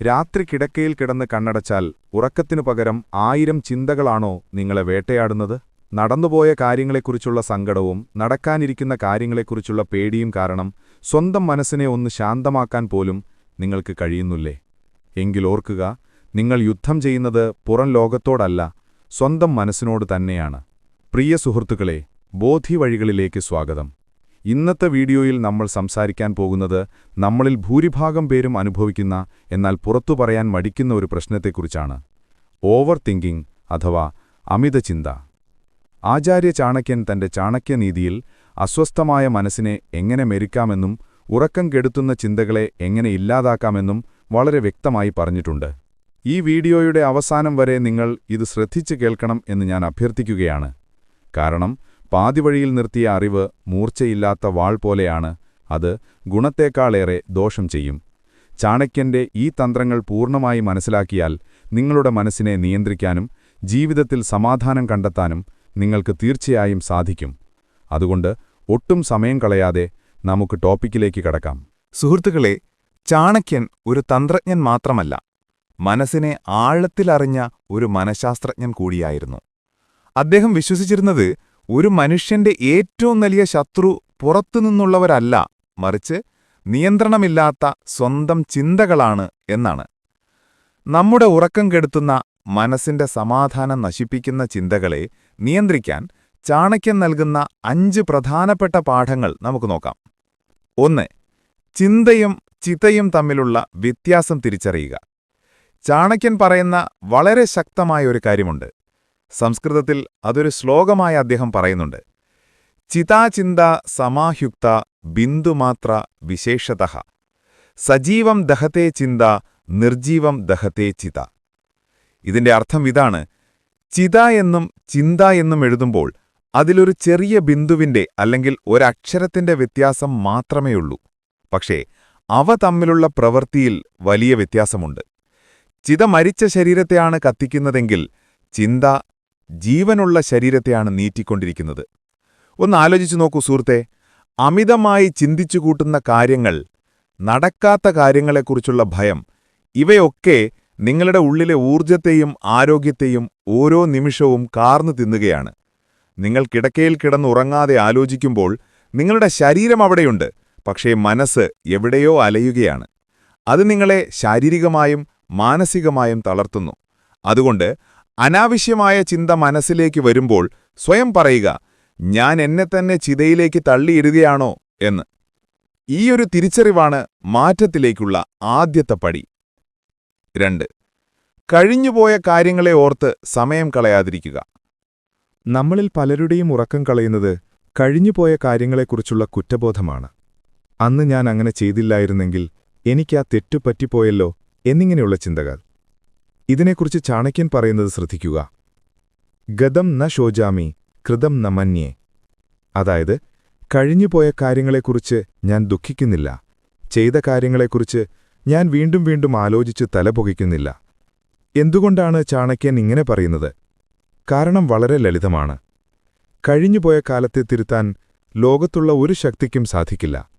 രാത്രി കിടക്കയിൽ കിടന്ന് കണ്ണടച്ചാൽ ഉറക്കത്തിനു പകരം ആയിരം ചിന്തകളാണോ നിങ്ങളെ വേട്ടയാടുന്നത്? നടന്നുപോയ കാര്യങ്ങളെക്കുറിച്ചുള്ള സങ്കടവും നടക്കാനിരിക്കുന്ന കാര്യങ്ങളെക്കുറിച്ചുള്ള പേടിയും കാരണം സ്വന്തം മനസ്സിനെ ഒന്ന് ശാന്തമാക്കാൻ പോലും നിങ്ങൾക്ക് കഴിയുന്നില്ലേ? എങ്കിലോർക്കുക നിങ്ങൾ യുദ്ധം ചെയ്യുന്നത് പുറം ലോകത്തോടല്ല സ്വന്തം മനസ്സിനോട് തന്നെയാണ്. പ്രിയ സുഹൃത്തുക്കളെ ബോധിവഴികളിലേക്ക് സ്വാഗതം. ഇന്നത്തെ വീഡിയോയിൽ നമ്മൾ സംസാരിക്കാൻ പോകുന്നത് നമ്മളിൽ ഭൂരിഭാഗം പേരും അനുഭവിക്കുന്ന എന്നാൽ പുറത്തു പറയാൻ മടിക്കുന്ന ഒരു പ്രശ്നത്തെക്കുറിച്ചാണ്. ഓവർ തിങ്കിംഗ് അഥവാ അമിത ചിന്ത. ആചാര്യ ചാണക്യൻ തന്റെ ചാണക്യനീതിയിൽ അസ്വസ്ഥമായ മനസ്സിനെ എങ്ങനെ മെരുക്കാമെന്നും ഉറക്കം കെടുത്തുന്ന ചിന്തകളെ എങ്ങനെ ഇല്ലാതാക്കാമെന്നും വളരെ വ്യക്തമായി പറഞ്ഞിട്ടുണ്ട്. ഈ വീഡിയോയുടെ അവസാനം വരെ നിങ്ങൾ ഇത് ശ്രദ്ധിച്ചു കേൾക്കണം എന്ന് ഞാൻ അഭ്യർത്ഥിക്കുകയാണ്. കാരണം പാതിവഴിയിൽ നിർത്തിയ അറിവ് മൂർച്ചയില്ലാത്ത വാൾ പോലെയാണ് അത് ഗുണത്തേക്കാളേറെ ദോഷം ചെയ്യും. ചാണക്യന്റെ ഈ തന്ത്രങ്ങൾ പൂർണമായി മനസ്സിലാക്കിയാൽ നിങ്ങളുടെ മനസ്സിനെ നിയന്ത്രിക്കാനും ജീവിതത്തിൽ സമാധാനം കണ്ടെത്താനും നിങ്ങൾക്ക് തീർച്ചയായും സാധിക്കും. അതുകൊണ്ട് ഒട്ടും സമയം കളയാതെ നമുക്ക് ടോപ്പിക്കിലേക്ക് കടക്കാം. സുഹൃത്തുക്കളെ ചാണക്യൻ ഒരു തന്ത്രജ്ഞൻ മാത്രമല്ല മനസ്സിനെ ആഴത്തിലറിഞ്ഞ ഒരു മനഃശാസ്ത്രജ്ഞൻ കൂടിയായിരുന്നു. അദ്ദേഹം വിശ്വസിച്ചിരുന്നത് ഒരു മനുഷ്യന്റെ ഏറ്റവും വലിയ ശത്രു പുറത്തുനിന്നുള്ളവരല്ല മറിച്ച് നിയന്ത്രണമില്ലാത്ത സ്വന്തം ചിന്തകളാണ് എന്നാണ്. നമ്മുടെ ഉറക്കം കെടുത്തുന്ന മനസ്സിന്റെ സമാധാനം നശിപ്പിക്കുന്ന ചിന്തകളെ നിയന്ത്രിക്കാൻ ചാണക്യൻ നൽകുന്ന അഞ്ച് പ്രധാനപ്പെട്ട പാഠങ്ങൾ നമുക്ക് നോക്കാം. ഒന്ന് ചിന്തയും ചിതയും തമ്മിലുള്ള വ്യത്യാസം തിരിച്ചറിയുക. ചാണക്യൻ പറയുന്ന വളരെ ശക്തമായ ഒരു കാര്യമുണ്ട്. സംസ്കൃതത്തിൽ അതൊരു ശ്ലോകമായി അദ്ദേഹം പറയുന്നുണ്ട്. ചിതാചിന്ത സമാഹ്യുക്ത ബിന്ദുമാത്ര വിശേഷത. സജീവം ദഹത്തെ ചിന്ത നിർജീവം ദഹത്തെ ചിത. ഇതിന്റെ അർത്ഥം ഇതാണ്. ചിത എന്നും ചിന്ത എന്നും എഴുതുമ്പോൾ അതിലൊരു ചെറിയ ബിന്ദുവിന്റെ അല്ലെങ്കിൽ ഒരക്ഷരത്തിന്റെ വ്യത്യാസം മാത്രമേയുള്ളൂ. പക്ഷേ അവ തമ്മിലുള്ള പ്രവൃത്തിയിൽ വലിയ വ്യത്യാസമുണ്ട്. ചിത മരിച്ച ശരീരത്തെയാണ് കത്തിക്കുന്നതെങ്കിൽ ചിന്ത ജീവനുള്ള ശരീരത്തെയാണ് നീറ്റിക്കൊണ്ടിരിക്കുന്നത്. ഒന്ന് ആലോചിച്ചു നോക്കൂ സുഹൃത്തെ അമിതമായി ചിന്തിച്ചു കൂട്ടുന്ന കാര്യങ്ങൾ നടക്കാത്ത കാര്യങ്ങളെക്കുറിച്ചുള്ള ഭയം ഇവയൊക്കെ നിങ്ങളുടെ ഉള്ളിലെ ഊർജത്തെയും ആരോഗ്യത്തെയും ഓരോ നിമിഷവും കാർന്നു തിന്നുകയാണ്. നിങ്ങൾ കിടക്കയിൽ കിടന്നുറങ്ങാതെ ആലോചിക്കുമ്പോൾ നിങ്ങളുടെ ശരീരം അവിടെയുണ്ട് പക്ഷേ മനസ്സ് എവിടെയോ അലയുകയാണ്. അത് നിങ്ങളെ ശാരീരികമായും മാനസികമായും തളർത്തുന്നു. അതുകൊണ്ട് അനാവശ്യമായ ചിന്ത മനസ്സിലേക്ക് വരുമ്പോൾ സ്വയം പറയുക ഞാൻ എന്നെ തന്നെ ചിതയിലേക്ക് തള്ളിയിടുകയാണോ? എന്ന്. ഈയൊരു തിരിച്ചറിവാണ് മാറ്റത്തിലേക്കുള്ള ആദ്യത്തെ പടി. രണ്ട്. കഴിഞ്ഞുപോയ കാര്യങ്ങളെ ഓർത്ത് സമയം കളയാതിരിക്കുക. നമ്മളിൽ പലരുടെയും ഉറക്കം കളയുന്നത് കഴിഞ്ഞുപോയ കാര്യങ്ങളെക്കുറിച്ചുള്ള കുറ്റബോധമാണ്. അന്ന് ഞാൻ അങ്ങനെ ചെയ്തില്ലായിരുന്നെങ്കിൽ എനിക്കാ തെറ്റുപറ്റിപ്പോയല്ലോ എന്നിങ്ങനെയുള്ള ചിന്തകൾ. ഇതിനെക്കുറിച്ച് ചാണക്യൻ പറയുന്നത് ശ്രദ്ധിക്കുക. ഗതം ന ശോചാമി കൃതം ന മന്യേ. അതായത് കഴിഞ്ഞുപോയ കാര്യങ്ങളെക്കുറിച്ച് ഞാൻ ദുഃഖിക്കുന്നില്ല. ചെയ്ത കാര്യങ്ങളെക്കുറിച്ച് ഞാൻ വീണ്ടും വീണ്ടും ആലോചിച്ച് തലപൊകിക്കുന്നില്ല എന്തുകൊണ്ടാണ് ചാണക്യൻ ഇങ്ങനെ പറയുന്നത്? കാരണം വളരെ ലളിതമാണ്. കഴിഞ്ഞുപോയ കാലത്തെ തിരുത്താൻ ലോകത്തുള്ള ഒരു ശക്തിക്കും സാധിക്കില്ല.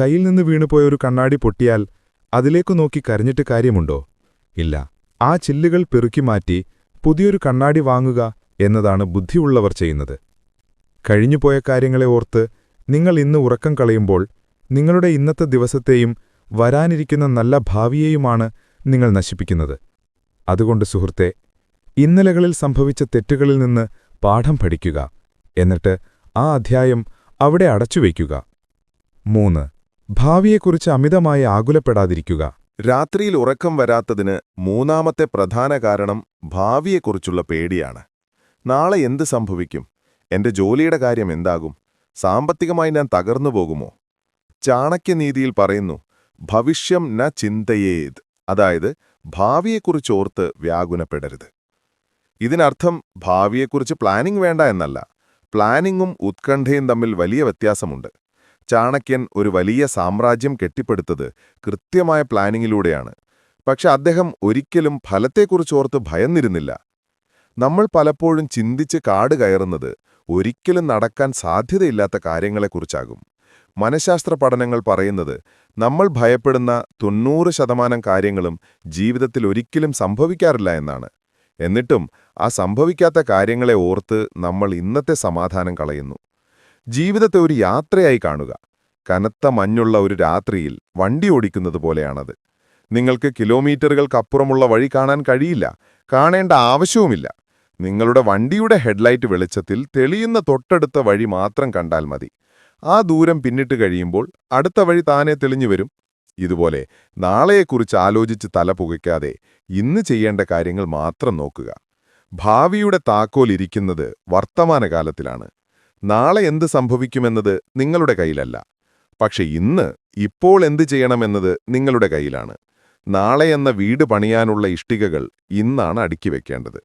കയ്യിൽ നിന്ന് വീണുപോയ ഒരു കണ്ണാടി പൊട്ടിയാൽ അതിലേക്കു നോക്കി കരഞ്ഞിട്ട് കാര്യമുണ്ടോ? ഇല്ല. ആ ചില്ലുകൾ പെറുക്കിമാറ്റി പുതിയൊരു കണ്ണാടി വാങ്ങുക എന്നതാണ് ബുദ്ധിയുള്ളവർ ചെയ്യുന്നത്. കഴിഞ്ഞുപോയ കാര്യങ്ങളെ ഓർത്ത് നിങ്ങൾ ഇന്ന് ഉറക്കം കളയുമ്പോൾ നിങ്ങളുടെ ഇന്നത്തെ ദിവസത്തെയും വരാനിരിക്കുന്ന നല്ല ഭാവിയെയുമാണ് നിങ്ങൾ നശിപ്പിക്കുന്നത്. അതുകൊണ്ട് സുഹൃത്തെ ഇന്നലകളിൽ സംഭവിച്ച തെറ്റുകളിൽ നിന്ന് പാഠം പഠിക്കുക. എന്നിട്ട് ആ അധ്യായം അവിടെ അടച്ചുവയ്ക്കുക. മൂന്ന് ഭാവിയെക്കുറിച്ച് അമിതമായി ആകുലപ്പെടാതിരിക്കുക. രാത്രിയിൽ ഉറക്കം വരാത്തതിന് മൂന്നാമത്തെ പ്രധാന കാരണം ഭാവിയെക്കുറിച്ചുള്ള പേടിയാണ്. നാളെ എന്ത് സംഭവിക്കും? എന്റെ ജോലിയുടെ കാര്യം എന്താകും? സാമ്പത്തികമായി ഞാൻ തകർന്നു പോകുമോ? ചാണക്യനീതിയിൽ പറയുന്നു ഭവിഷ്യം ന ചിന്തയേത്. അതായത് ഭാവിയെക്കുറിച്ചോർത്ത് വ്യാകുലപ്പെടരുത്. ഇതിനർത്ഥം ഭാവിയെക്കുറിച്ച് പ്ലാനിംഗ് വേണ്ട എന്നല്ല. പ്ലാനിങ്ങും ഉത്കണ്ഠയും തമ്മിൽ വലിയ വ്യത്യാസമുണ്ട്. ചാണക്യൻ ഒരു വലിയ സാമ്രാജ്യം കെട്ടിപ്പടുത്തത് കൃത്യമായ പ്ലാനിങ്ങിലൂടെയാണ്. പക്ഷെ അദ്ദേഹം ഒരിക്കലും ഫലത്തെക്കുറിച്ചോർത്ത് ഭയന്നിരുന്നില്ല. നമ്മൾ പലപ്പോഴും ചിന്തിച്ച് കാട് കയറുന്നത് ഒരിക്കലും നടക്കാൻ സാധ്യതയില്ലാത്ത കാര്യങ്ങളെക്കുറിച്ചാകും. മനഃശാസ്ത്ര പഠനങ്ങൾ പറയുന്നത് നമ്മൾ ഭയപ്പെടുന്ന തൊണ്ണൂറ് ശതമാനം കാര്യങ്ങളും ജീവിതത്തിൽ ഒരിക്കലും സംഭവിക്കാറില്ല എന്നാണ്. എന്നിട്ടും ആ സംഭവിക്കാത്ത കാര്യങ്ങളെ ഓർത്ത് നമ്മൾ ഇന്നത്തെ സമാധാനം കളയുന്നു. ജീവിതത്തെ ഒരു യാത്രയായി കാണുക. കനത്ത മഞ്ഞുള്ള ഒരു രാത്രിയിൽ വണ്ടി ഓടിക്കുന്നത് പോലെയാണത്. നിങ്ങൾക്ക് കിലോമീറ്ററുകൾക്കപ്പുറമുള്ള വഴി കാണാൻ കഴിയില്ല. കാണേണ്ട ആവശ്യവുമില്ല. നിങ്ങളുടെ വണ്ടിയുടെ ഹെഡ്ലൈറ്റ് വെളിച്ചത്തിൽ തെളിയുന്ന തൊട്ടടുത്ത വഴി മാത്രം കണ്ടാൽ മതി. ആ ദൂരം പിന്നിട്ട് കഴിയുമ്പോൾ അടുത്ത വഴി താനെ തെളിഞ്ഞു വരും. ഇതുപോലെ നാളെയെക്കുറിച്ച് ആലോചിച്ച് തല പുകയ്ക്കാതെ ഇന്ന് ചെയ്യേണ്ട കാര്യങ്ങൾ മാത്രം നോക്കുക. ഭാവിയുടെ താക്കോൽ ഇരിക്കുന്നത് വർത്തമാനകാലത്തിലാണ്. നാളെ എന്ത് സംഭവിക്കുമെന്നത് നിങ്ങളുടെ കയ്യിലല്ല. പക്ഷെ ഇന്ന് ഇപ്പോൾ എന്ത് ചെയ്യണമെന്നത് നിങ്ങളുടെ കയ്യിലാണ്. നാളെ എന്ന വീട് പണിയാനുള്ള ഇഷ്ടികകൾ ഇന്നാണ് അടുക്കി വെക്കേണ്ടത്.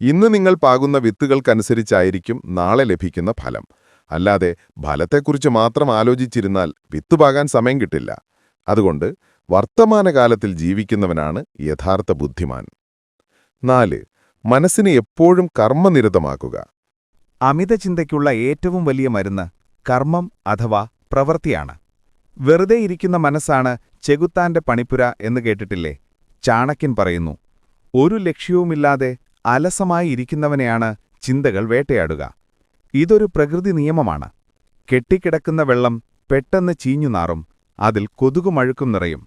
ഇന്ന് നിങ്ങൾ പാകുന്ന വിത്തുകൾക്കനുസരിച്ചായിരിക്കും നാളെ ലഭിക്കുന്ന ഫലം. അല്ലാതെ ഫലത്തെക്കുറിച്ച് മാത്രം ആലോചിച്ചിരുന്നാൽ വിത്ത് പാകാൻ സമയം കിട്ടില്ല. അതുകൊണ്ട് വർത്തമാനകാലത്തിൽ ജീവിക്കുന്നവനാണ് യഥാർത്ഥ ബുദ്ധിമാൻ. നാല് മനസ്സിനെ എപ്പോഴും കർമ്മനിരതമാക്കുക. അമിത ചിന്തയ്ക്കുള്ള ഏറ്റവും വലിയ മരുന്ന് കർമ്മം അഥവാ പ്രവൃത്തിയാണ്. വെറുതെ ഇരിക്കുന്ന മനസ്സാണ് ചെകുത്താന്റെ പണിപ്പുര എന്ന് കേട്ടിട്ടില്ലേ? ചാണക്യൻ പറയുന്നു ഒരു ലക്ഷ്യവുമില്ലാതെ അലസമായി ഇരിക്കുന്നവനെയാണ് ചിന്തകൾ വേട്ടയാടുക. ഇതൊരു പ്രകൃതി നിയമമാണ്. കെട്ടിക്കിടക്കുന്ന വെള്ളം പെട്ടെന്ന് ചീഞ്ഞുനാറും അതിൽ കൊതുകുമഴുക്കും നിറയും.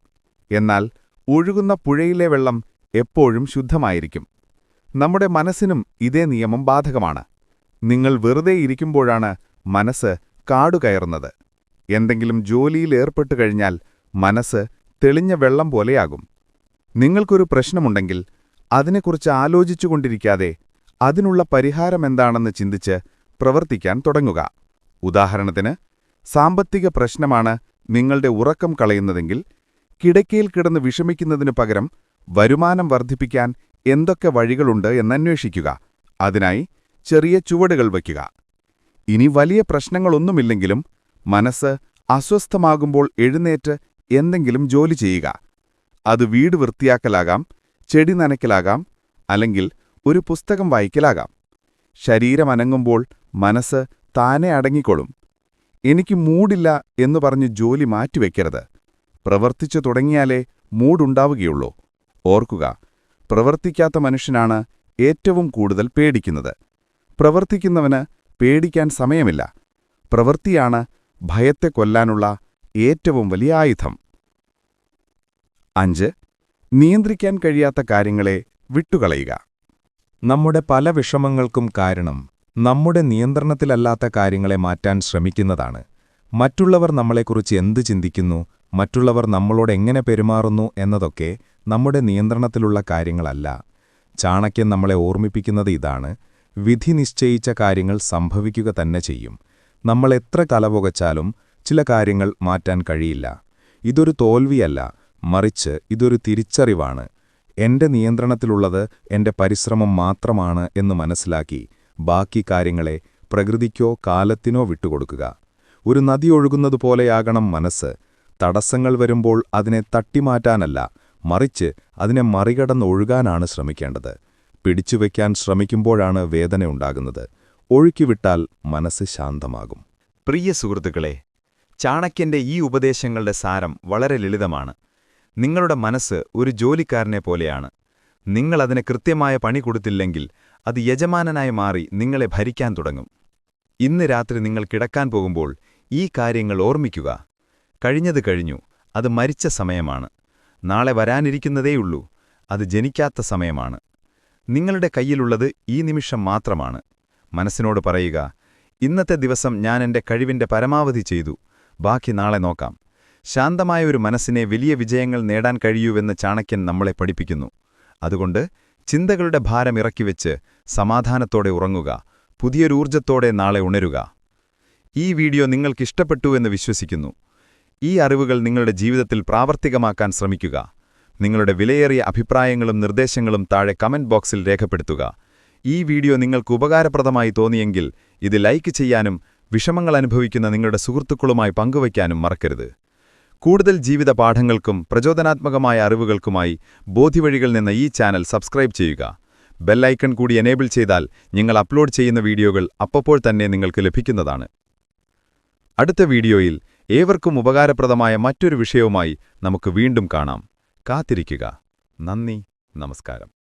എന്നാൽ ഒഴുകുന്ന പുഴയിലെ വെള്ളം എപ്പോഴും ശുദ്ധമായിരിക്കും. നമ്മുടെ മനസ്സിനും ഇതേ നിയമം ബാധകമാണ്. നിങ്ങൾ വെറുതെ ഇരിക്കുമ്പോഴാണ് മനസ്സ് കാടുകയറുന്നത്. എന്തെങ്കിലും ജോലിയിൽ ഏർപ്പെട്ടു കഴിഞ്ഞാൽ മനസ്സ് തെളിഞ്ഞ വെള്ളം പോലെയാകും. നിങ്ങൾക്കൊരു പ്രശ്നമുണ്ടെങ്കിൽ അതിനെക്കുറിച്ച് ആലോചിച്ചുകൊണ്ടിരിക്കാതെ അതിനുള്ള പരിഹാരമെന്താണെന്ന് ചിന്തിച്ച് പ്രവർത്തിക്കാൻ തുടങ്ങുക. ഉദാഹരണത്തിന് സാമ്പത്തിക പ്രശ്നമാണ് നിങ്ങളുടെ ഉറക്കം കളയുന്നതെങ്കിൽ കിടക്കയിൽ കിടന്ന് വിഷമിക്കുന്നതിനു പകരം വരുമാനം വർദ്ധിപ്പിക്കാൻ എന്തൊക്കെ വഴികളുണ്ട് എന്നന്വേഷിക്കുക. അതിനായി ചെറിയ ചുവടുകൾ വയ്ക്കുക. ഇനി വലിയ പ്രശ്നങ്ങളൊന്നുമില്ലെങ്കിലും മനസ്സ് അസ്വസ്ഥമാകുമ്പോൾ എഴുന്നേറ്റ് എന്തെങ്കിലും ജോലി ചെയ്യുക. അത് വീട് വൃത്തിയാക്കലാകാം ചെടി നനയ്ക്കലാകാം അല്ലെങ്കിൽ ഒരു പുസ്തകം വായിക്കലാകാം. ശരീരമനങ്ങുമ്പോൾ മനസ്സ് താനെ അടങ്ങിക്കൊള്ളും. എനിക്ക് മൂടില്ല എന്ന് പറഞ്ഞ് ജോലി മാറ്റിവെക്കരുത്. പ്രവർത്തിച്ചു തുടങ്ങിയാലേ മൂടുണ്ടാവുകയുള്ളൂ. ഓർക്കുക പ്രവർത്തിക്കാത്ത മനുഷ്യനാണ് ഏറ്റവും കൂടുതൽ പേടിക്കുന്നത്. പ്രവർത്തിക്കുന്നവന് പേടിക്കാൻ സമയമില്ല. പ്രവൃത്തിയാണ് ഭയത്തെ കൊല്ലാനുള്ള ഏറ്റവും വലിയ ആയുധം. അഞ്ച്. നിയന്ത്രിക്കാൻ കഴിയാത്ത കാര്യങ്ങളെ വിട്ടുകളയുക. നമ്മുടെ പല വിഷമങ്ങൾക്കും കാരണം നമ്മുടെ നിയന്ത്രണത്തിലല്ലാത്ത കാര്യങ്ങളെ മാറ്റാൻ ശ്രമിക്കുന്നതാണ്. മറ്റുള്ളവർ നമ്മളെക്കുറിച്ച് എന്ത് ചിന്തിക്കുന്നു മറ്റുള്ളവർ നമ്മളോട് എങ്ങനെ പെരുമാറുന്നു എന്നതൊക്കെ നമ്മുടെ നിയന്ത്രണത്തിലുള്ള കാര്യങ്ങളല്ല. ചാണക്യൻ നമ്മളെ ഓർമ്മിപ്പിക്കുന്നത് ഇതാണ്. വിധി നിശ്ചയിച്ച കാര്യങ്ങൾ സംഭവിക്കുക തന്നെ ചെയ്യും. നമ്മൾ എത്ര തലപുകച്ചാലും ചില കാര്യങ്ങൾ മാറ്റാൻ കഴിയില്ല. ഇതൊരു തോൽവിയല്ല മറിച്ച് ഇതൊരു തിരിച്ചറിവാണ്. എന്റെ നിയന്ത്രണത്തിലുള്ളത് എന്റെ പരിശ്രമം മാത്രമാണ് എന്ന് മനസ്സിലാക്കി ബാക്കി കാര്യങ്ങളെ പ്രകൃതിക്കോ കാലത്തിനോ വിട്ടുകൊടുക്കുക. ഒരു നദി ഒഴുകുന്നതുപോലെയാകണം മനസ്സ്. തടസ്സങ്ങൾ വരുമ്പോൾ അതിനെ തട്ടിമാറ്റാനല്ല മറിച്ച് അതിനെ മറികടന്നൊഴുകാനാണ് ശ്രമിക്കേണ്ടത്. പിടിച്ചുവെക്കാൻ ശ്രമിക്കുമ്പോഴാണ് വേദനയുണ്ടാകുന്നത് ഒഴുക്കിവിട്ടാൽ മനസ്സ് ശാന്തമാകും. പ്രിയ സുഹൃത്തുക്കളെ ചാണക്യന്റെ ഈ ഉപദേശങ്ങളുടെ സാരം വളരെ ലളിതമാണ്. നിങ്ങളുടെ മനസ്സ് ഒരു ജോലിക്കാരനെ പോലെയാണ്. നിങ്ങളതിന് കൃത്യമായ പണി കൊടുത്തില്ലെങ്കിൽ അത് യജമാനനായി മാറി നിങ്ങളെ ഭരിക്കാൻ തുടങ്ങും. ഇന്ന് രാത്രി നിങ്ങൾ കിടക്കാൻ പോകുമ്പോൾ ഈ കാര്യങ്ങൾ ഓർമ്മിക്കുക. കഴിഞ്ഞത് കഴിഞ്ഞു അത് മരിച്ച സമയമാണ്. നാളെ വരാനിരിക്കുന്നതേയുള്ളൂ അത് ജനിക്കാത്ത സമയമാണ്. നിങ്ങളുടെ കയ്യിലുള്ളത് ഈ നിമിഷം മാത്രമാണ്. മനസ്സിനോട് പറയുക ഇന്നത്തെ ദിവസം ഞാൻ എന്റെ കഴിവിന്റെ പരമാവധി ചെയ്തു. ബാക്കി നാളെ നോക്കാം. ശാന്തമായ ഒരു മനസ്സിനെ വലിയ വിജയങ്ങൾ നേടാൻ കഴിയൂവെന്ന് ചാണക്യൻ നമ്മളെ പഠിപ്പിക്കുന്നു. അതുകൊണ്ട് ചിന്തകളുടെ ഭാരം ഇറക്കിവെച്ച് സമാധാനത്തോടെ ഉറങ്ങുക. പുതിയൊരൂർജത്തോടെ നാളെ ഉണരുക. ഈ വീഡിയോ നിങ്ങൾക്കിഷ്ടപ്പെട്ടു എന്ന് വിശ്വസിക്കുന്നു. ഈ അറിവുകൾ നിങ്ങളുടെ ജീവിതത്തിൽ പ്രാവർത്തികമാക്കാൻ ശ്രമിക്കുക. നിങ്ങളുടെ വിലയേറിയ അഭിപ്രായങ്ങളും നിർദ്ദേശങ്ങളും താഴെ കമന്റ് ബോക്സിൽ രേഖപ്പെടുത്തുക. ഈ വീഡിയോ നിങ്ങൾക്ക് ഉപകാരപ്രദമായി തോന്നിയെങ്കിൽ ഇത് ലൈക്ക് ചെയ്യാനും വിഷമങ്ങൾ അനുഭവിക്കുന്ന നിങ്ങളുടെ സുഹൃത്തുക്കളുമായി പങ്കുവയ്ക്കാനും മറക്കരുത്. കൂടുതൽ ജീവിത പാഠങ്ങൾക്കും പ്രചോദനാത്മകമായ അറിവുകൾക്കുമായി ബോധിവഴികൾ നിന്ന ഈ ചാനൽ സബ്സ്ക്രൈബ് ചെയ്യുക. ബെല്ലൈക്കൺ കൂടി എനേബിൾ ചെയ്താൽ നിങ്ങൾ അപ്ലോഡ് ചെയ്യുന്ന വീഡിയോകൾ അപ്പോൾ തന്നെ നിങ്ങൾക്ക് ലഭിക്കുന്നതാണ്. അടുത്ത വീഡിയോയിൽ ഏവർക്കും ഉപകാരപ്രദമായ മറ്റൊരു വിഷയവുമായി നമുക്ക് വീണ്ടും കാണാം. കാത്തിരിക്കുക. നന്ദി. നമസ്കാരം.